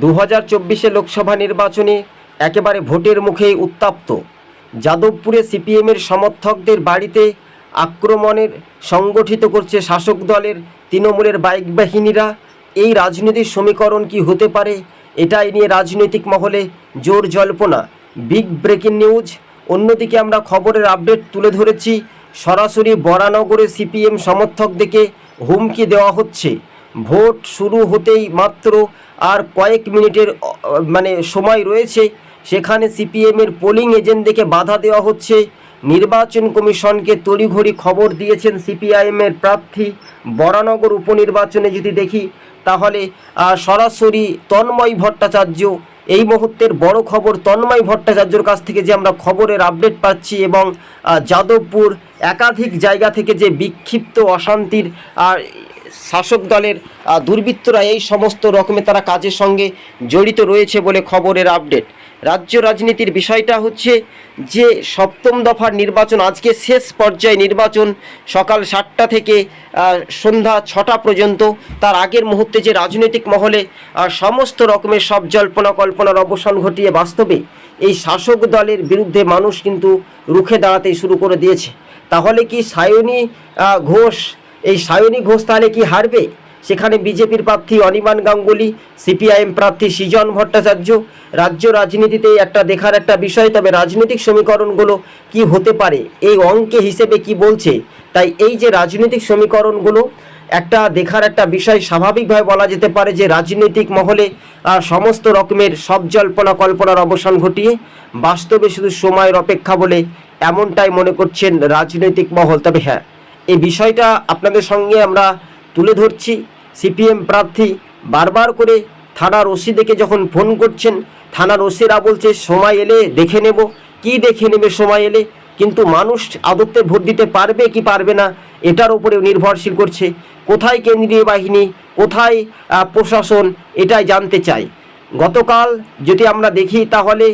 দু হাজার চব্বিশে লোকসভা নির্বাচনে একেবারে ভোটের মুখেই উত্তাপ্ত। যাদবপুরে সিপিএমের সমর্থকদের বাড়িতে আক্রমণের সংগঠিত করছে শাসক দলের তৃণমূলের বাইক বাহিনীরা। এই রাজনৈতিক সমীকরণ কি হতে পারে, এটাই নিয়ে রাজনৈতিক মহলে জোর জল্পনা। বিগ ব্রেকিং নিউজ, অন্যদিকে আমরা খবরের আপডেট তুলে ধরেছি, সরাসরি বরানগরে সিপিএম সমর্থকদেরকে হুমকি দেওয়া হচ্ছে। ভোট শুরু হতেই মাত্র আর কয়েক মিনিটের মানে সময় রয়েছে, সেখানে সিপিএমের পোলিং এজেন্টদেরকে বাধা দেওয়া হচ্ছে। নির্বাচন কমিশনকে তড়িঘড়ি খবর দিয়েছেন সিপিআইএমের প্রার্থী বরানগর উপনির্বাচনে যদি দেখি, তাহলে সরাসরি তন্ময় ভট্টাচার্য, এই মুহূর্তের বড় খবর তন্ময় ভট্টাচার্যর কাছ থেকে যে আমরা খবরের আপডেট পাচ্ছি এবং যাদবপুর একাধিক জায়গা থেকে যে বিক্ষিপ্ত অশান্তির শাসক দলের দুর্বৃত্তরা এই সমস্ত রকমের তারা কাজের সঙ্গে জড়িত রয়েছে বলে খবরের আপডেট। রাজ্য রাজনীতির বিষয়টা হচ্ছে যে, সপ্তম দফার নির্বাচন, আজকে শেষ পর্যায়ে নির্বাচন সকাল সাতটা থেকে সন্ধ্যা ছটা পর্যন্ত। তার আগের মুহূর্তে যে রাজনৈতিক মহলে সমস্ত রকমের সব জল্পনা কল্পনার অবসান ঘটিয়ে বাস্তবে এই শাসক দলের বিরুদ্ধে মানুষ কিন্তু রুখে দাঁড়াতে শুরু করে দিয়েছে। তাহলে কি সায়নী ঘোষ এই সায়নী ঘোষ তাহলে কি হারবে? সেখানে বিজেপির প্রার্থী অনিমান গাঙ্গুলি, সিপিআইএম প্রার্থী সৃজন ভট্টাচার্য, রাজ্য রাজনীতিতে একটা দেখার একটা বিষয়, তবে রাজনৈতিক সমীকরণগুলো কি হতে পারে? এই অঙ্কে হিসেবে কি বলছে? তাই এই যে রাজনৈতিক সমীকরণগুলো, একটা দেখার একটা বিষয় স্বাভাবিকভাবে বলা যেতে পারে যে রাজনৈতিক মহলে সমস্ত রকমের সব জল্পনা কল্পনার অবসান ঘটিয়ে, বাস্তবে শুধু সময়ের অপেক্ষা বলে এমনটাই মনে করছেন রাজনৈতিক মহল। তবে হ্যাঁ এই বিষয়টা আপনাদের সঙ্গে আমরা তুলে ধরছি। সিপিএম প্রার্থী বারবার করে থানার ওসিদেরকে যখন ফোন করছেন, থানার ওসিরা বলছে, সময় এলে দেখে নেব। কি দেখে নেবে, সময় এলে? কিন্তু মানুষ আদত্তে ভোট দিতে পারবে কি পারবে না, এটার উপরে নির্ভরশীল করছে। কোথায় কেন্দ্রীয় বাহিনী, কোথায় প্রশাসন, এটাই জানতে চাই। গতকাল যদি আমরা দেখি, তাহলে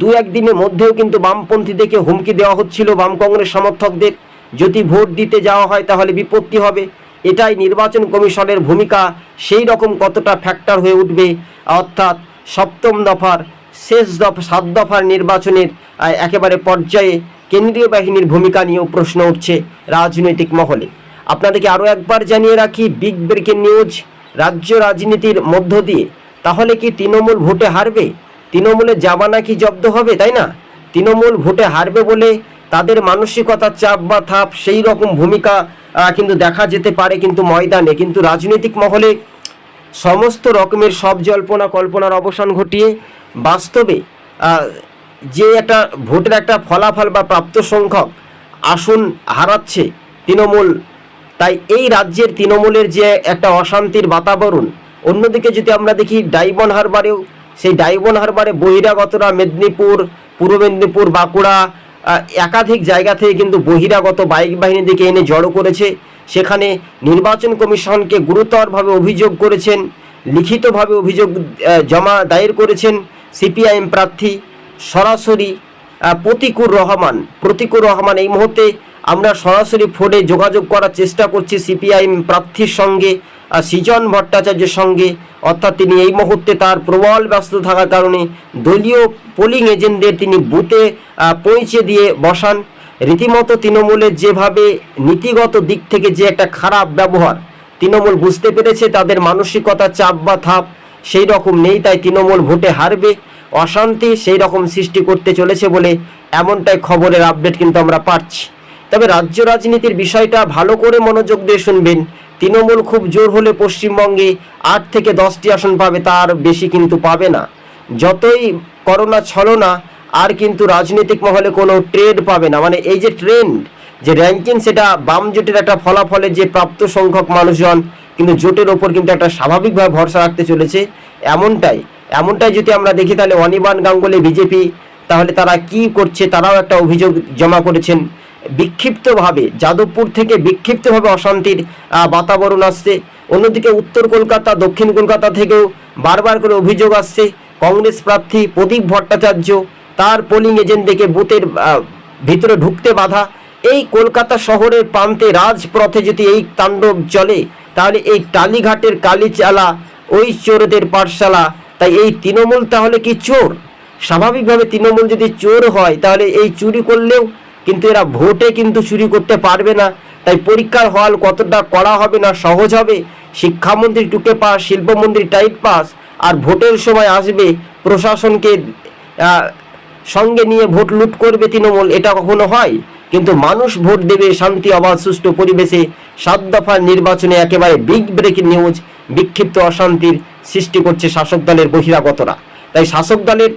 দু একদিনের মধ্যেও কিন্তু বামপন্থী বামপন্থীদেরকে হুমকি দেওয়া হচ্ছিল, বাম কংগ্রেস সমর্থকদের। যদি ভোট দিতে যাওয়া হয় তাহলে বিপত্তি হবে। এটাই নির্বাচন কমিশনের ভূমিকা। সেই রকম কতটা ফ্যাক্টর হয়ে উঠবে, অর্থাৎ সপ্তম দফার, শেষ দফা, সাত দফার নির্বাচনের একেবারে পর্যায়ে কেন্দ্রীয় বাহিনীর ভূমিকা নিয়েও প্রশ্ন উঠছে রাজনৈতিক মহলে। আপনাদেরকে আরও একবার জানিয়ে রাখি বিগ ব্রেকিং নিউজ রাজ্য রাজনীতির মধ্য দিয়ে। তাহলে কি তৃণমূল ভোটে হারবে? তৃণমূলের জামানা কি জব্দ হবে, তাই না? তৃণমূল ভোটে হারবে বলে তাদের মানসিকতার চাপ বা থাপ সেই রকম ভূমিকা কিন্তু দেখা যেতে পারে কিন্তু ময়দানে। কিন্তু রাজনৈতিক মহলে সমস্ত রকমের সব জল্পনা কল্পনার অবসান ঘটিয়ে বাস্তবে যে একটা ভোটের একটা ফলাফল বা প্রাপ্ত সংখ্যক আসন হারাচ্ছে তৃণমূল, তাই এই রাজ্যের তৃণমূলের যে একটা অশান্তির বাতাবরণ, অন্যদিকে যদি আমরা দেখি ডাইবন হারবারেও, সেই ডাইবন হারবারে বহিরাগতরা মেদিনীপুর, পূর্ব মেদিনীপুর, বাঁকুড়া একাধিক জায়গা থেকে কিন্তু বহিরাগত বাইক বাহিনীদেরকে এনে জড়ো করেছে। সেখানে নির্বাচন কমিশনকে গুরুতরভাবে অভিযোগ করেছেন, লিখিতভাবে অভিযোগ জমা দায়ের করেছেন সিপিআইএম প্রার্থী সরাসরি প্রতিকুর রহমান। প্রতিকুর রহমান, এই মুহূর্তে আমরা সরাসরি ফোনে যোগাযোগ করার চেষ্টা করছি সিপিআইএম প্রার্থীর সঙ্গে। সৃজন ভট্টাচার্যের সঙ্গে, অর্থাৎ তিনি এই মুহূর্তে তার প্রবল ব্যস্ত থাকার কারণে দলীয় পোলিং এজেন্টদের তিনি বুথে পৌঁছে দিয়ে বসান। রীতিমতো তৃণমূলের যেভাবে নীতিগত দিক থেকে যে একটা খারাপ ব্যবহার, তৃণমূল বুঝতে পেরেছে তাদের মানসিকতা চাপ বা থাপ, সেই রকম নেই, তাই তৃণমূল ভোটে হারবে। অশান্তি সেই রকম সৃষ্টি করতে চলেছে বলে এমনটাই খবরের আপডেট কিন্তু আমরা পাচ্ছি। তবে রাজ্য রাজনীতির বিষয়টা ভালো করে মনোযোগ দিয়ে শুনবেন তৃণমূল খুব জোর হলে পশ্চিমবঙ্গে আট থেকে দশটি আসন পাবে, তার বেশি কিন্তু পাবে না। যতই করোনা ছলনা আর কিন্তু রাজনৈতিক মহলে কোনো ট্রেড পাবে না। মানে এই যে ট্রেন্ড যে র্যাঙ্কিং সেটা বাম জোটের একটা ফলাফলে যে প্রাপ্ত সংখ্যক মানুষজন কিন্তু জোটের ওপর কিন্তু একটা স্বাভাবিকভাবে ভরসা রাখতে চলেছে। এমনটাই এমনটাই যদি আমরা দেখি, তাহলে অনিবান গাঙ্গুলি, বিজেপি, তাহলে তারা কি করছে, তারাও একটা অভিযোগ জমা করেছেন। বিক্ষিপ্তভাবে, যাদবপুর থেকে বিক্ষিপ্তভাবে অশান্তির বাতাবরণ আসছে। অন্যদিকে উত্তর কলকাতা, দক্ষিণ কলকাতা থেকেও বারবার করে অভিযোগ আসছে কংগ্রেস প্রার্থী প্রদীপ ভট্টাচার্য। তার পোলিং এজেন্টদেরকে বুথের ভিতরে ঢুকতে বাধা। এই কলকাতা শহরের প্রান্তে রাজপথে যদি এই তাণ্ডব চলে, তাহলে এই টালিঘাটের কালীচালা, ওই চোরদের পাঠশালা, তাই এই তৃণমূল তাহলে কি চোর? স্বাভাবিকভাবে তৃণমূল যদি চোর হয়, তাহলে এই চুরি করলেও কিন্তু এরা ভোটে কিন্তু চুরি করতে পারবে না। তাই পরীক্ষার হল কতটা করা হবে না সহজ হবে, শিক্ষামন্ত্রী টুকে পাস, শিল্পমন্ত্রী টাইট পাস, আর ভোটের সময় আসবে প্রশাসনকে সঙ্গে নিয়ে ভোট লুট করবে তৃণমূল, এটা কখনো হয়? কিন্তু মানুষ ভোট দেবে শান্তি, অবাধ, সুষ্ঠু পরিবেশে সাত দফার নির্বাচনে একেবারে বিগ ব্রেকিং নিউজ বিক্ষিপ্ত অশান্তির সৃষ্টি করছে শাসক দলের বহিরাগতরা। তাই শাসক দলের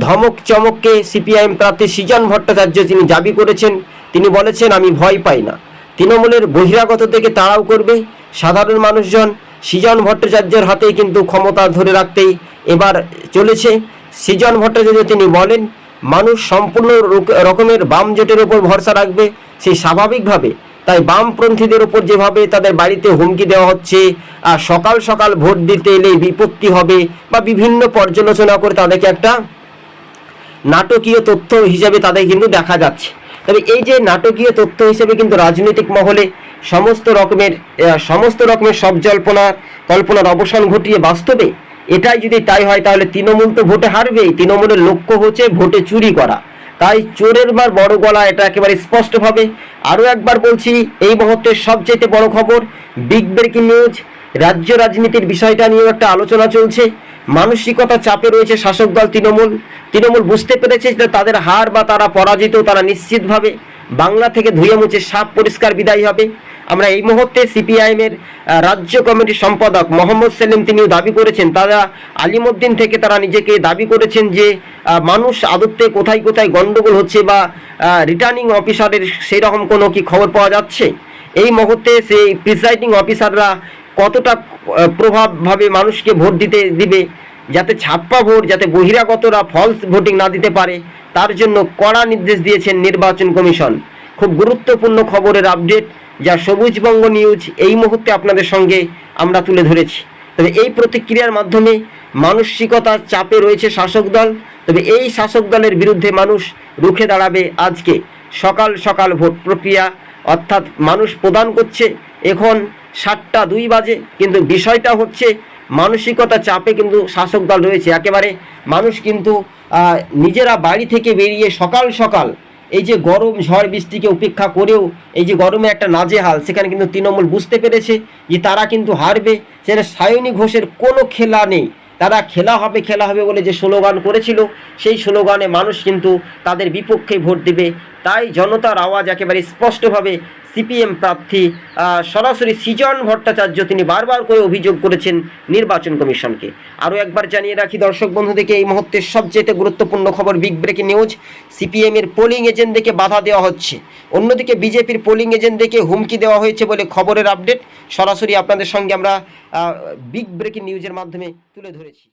ধমক চমককে সিপিআইএম প্রার্থী সৃজন ভট্টাচার্য তিনি দাবি করেছেন, তিনি বলেছেন, আমি ভয় পাই না। তৃণমূলের বহিরাগত থেকে তাড়াও করবে। সাধারণ মানুষজন সৃজন ভট্টাচার্যের হাতেই কিন্তু ক্ষমতা ধরে রাখতেই এবার চলেছে। সৃজন ভট্টাচার্য তিনি বলেন, মানুষ সম্পূর্ণ রুক- রকমের বাম জোটের উপর ভরসা রাখবে সেই স্বাভাবিকভাবে। তাই বামপন্থীদের উপর যেভাবে তাদের বাড়িতে হুমকি দেওয়া হচ্ছে আর সকাল সকাল ভোট দিতে এলে বিপত্তি হবে বা বিভিন্ন পর্যালোচনা করে তাদেরকে একটা নাটকীয় তথ্য হিসেবে তাদের কিন্তু দেখা যাচ্ছে। তবে এই যে নাটকীয় তথ্য হিসেবে কিন্তু রাজনৈতিক মহলে সমস্ত রকমের সমস্ত রকমের সব জল্পনার, কল্পনার অবসান ঘটিয়ে বাস্তবে এটাই যদি তাই হয়, তাহলে তৃণমূল তো ভোটে হারবেই। তৃণমূলের লক্ষ্য হচ্ছে ভোটে চুরি করা। তাই চোরের বার বড় গলা এটা একেবারে স্পষ্টভাবে। আরও একবার বলছি, এই মুহূর্তে সবচেয়ে বড় খবর বিগ ব্রেকিং নিউজ রাজ্য রাজনীতির বিষয়টা নিয়েও একটা আলোচনা চলছে। মানসিকতা চাপে রয়েছে শাসক দল তৃণমূল। তৃণমূল বুঝতে পেরেছে যে তাদের হার বা তারা পরাজিত, তারা নিশ্চিতভাবে বাংলা থেকে ধুয়ে মুছে সাপ পরিষ্কার বিদায় হবে। আমরা এই মুহূর্তে সিপিআইএমের রাজ্য কমিটির সম্পাদক মোহাম্মদ সেলিম তিনিও দাবি করেছেন, তারা আলিমুদ্দিন থেকে তারা নিজেকে দাবি করেছেন যে মানুষ আদত্তে কোথায় কোথায় গন্ডগোল হচ্ছে বা রিটার্নিং অফিসারের সেই রকম কোনো কি খবর পাওয়া যাচ্ছে? এই মুহূর্তে সেই প্রিসাইডিং অফিসাররা কতটা প্রভাবভাবে মানুষকে ভোট দিতে দিবে, যাতে ছাপ্পা ভোট, যাতে বহিরাগতরা ফলস ভোটিং না দিতে পারে, তার জন্য কড়া নির্দেশ দিয়েছেন নির্বাচন কমিশন। খুব গুরুত্বপূর্ণ খবরের আপডেট যা সবুজবঙ্গ নিউজ এই মুহূর্তে আপনাদের সঙ্গে আমরা তুলে ধরেছি। তবে এই প্রতিক্রিয়ার মাধ্যমে মানসিকতার চাপে রয়েছে শাসক দল, তবে এই শাসক দলের বিরুদ্ধে মানুষ রুখে দাঁড়াবে আজকে। সকাল সকাল ভোট প্রক্রিয়া, অর্থাৎ মানুষ প্রদান করছে, এখন সাতটা দুই বাজে, কিন্তু বিষয়টা হচ্ছে মানসিকতা চাপে কিন্তু শাসক দল রয়েছে। একেবারে মানুষ কিন্তু নিজেরা বাড়ি থেকে বেরিয়ে সকাল সকাল এই যে গরম ঝড় বৃষ্টিকে উপেক্ষা করেও এই যে গরমে একটা নাজেহাল, সেখানে কিন্তু তৃণমূল বুঝতে পেরেছে যে তারা কিন্তু হারবে। সেখানে সায়নী ঘোষের কোনো খেলা নেই। তারা খেলা হবে খেলা হবে বলে যে স্লোগান করেছিল, সেই স্লোগানে মানুষ কিন্তু তাদের বিপক্ষে ভোট দেবে। তাই জনতার আওয়াজ একেবারে স্পষ্টভাবে সিপিএম প্রার্থী সরাসরি সৃজন ভট্টাচার্য তিনি বারবার করে অভিযোগ করেছেন নির্বাচন কমিশনকে। আরও একবার জানিয়ে রাখি দর্শক বন্ধুদেরকে, এই মুহূর্তে সবচেয়ে গুরুত্বপূর্ণ খবর বিগ ব্রেকিং নিউজ সিপিএম এর পোলিং এজেন্টদেরকে বাধা দেওয়া হচ্ছে। অন্যদিকে বিজেপির পোলিং এজেন্টদেরকে হুমকি দেওয়া হয়েছে বলে খবরের আপডেট সরাসরি আপনাদের সঙ্গে আমরা বিগ ব্রেকিং নিউজের মাধ্যমে তুলে ধরেছি।